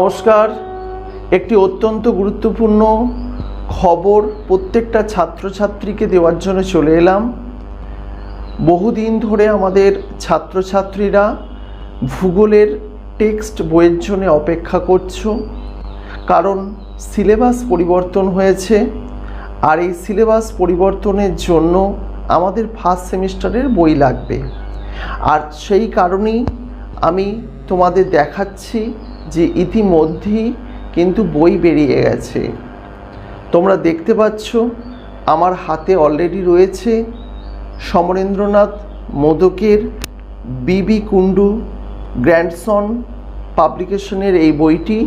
নমস্কার। একটি অত্যন্ত গুরুত্বপূর্ণ খবর প্রত্যেকটা ছাত্রছাত্রীকে দেওয়ার জন্য চলে এলাম। বহুদিন ধরে আমাদের ছাত্রছাত্রীরা ভূগোলের টেক্সট বইয়ের জন্য অপেক্ষা করছ, কারণ সিলেবাস পরিবর্তন হয়েছে, আর এই সিলেবাস পরিবর্তনের জন্য আমাদের ফার্স্ট সেমিস্টারের বই লাগবে। আর সেই কারণেই আমি তোমাদের দেখাচ্ছি যে ইতিমধ্যেই কিন্তু বই বেরিয়ে গেছে। তোমরা দেখতে পাচ্ছ, আমার হাতে অলরেডি রয়েছে সমরেন্দ্রনাথ মোদকের বিবি কুণ্ডু গ্র্যান্ডসন পাবলিকেশনের এই বইটি।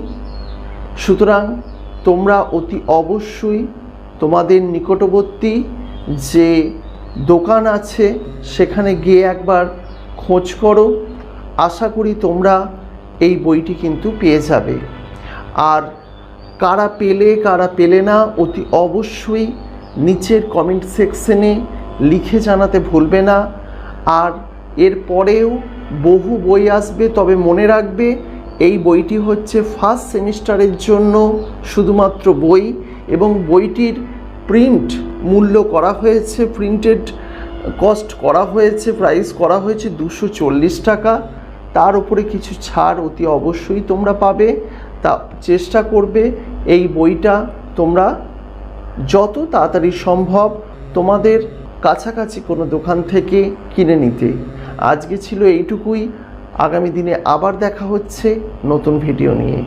সুতরাং তোমরা অতি অবশ্যই তোমাদের নিকটবর্তী যে দোকান আছে, সেখানে গিয়ে একবার খোঁজ করো। আশা করি তোমরা এই বইটি কিন্তু পেয়ে যাবে। আর কারা পেলে কারা পেলে না, অতি অবশ্যই নিচের কমেন্ট সেকশনে লিখে জানাতে ভুলবে না। আর এর পরেও বহু বই আসবে, তবে মনে রাখবে এই বইটি হচ্ছে ফার্স্ট সেমিস্টারের জন্য শুধুমাত্র বই এবং বইটির প্রিন্ট মূল্য করা হয়েছে প্রিন্টেড কস্ট করা হয়েছে প্রাইস করা হয়েছে দুশো চল্লিশ টাকা। তার উপরে কিছু ছাড় অতি অবশ্যই তোমরা পাবে, তা চেষ্টা করবে। এই বইটা তোমরা যত তাড়াতাড়ি সম্ভব তোমাদের কাছাকাছি কোনো দোকান থেকে কিনে নিতে। আজকে ছিল এইটুকুই। আগামী দিনে আবার দেখা হচ্ছে নতুন ভিডিও নিয়ে।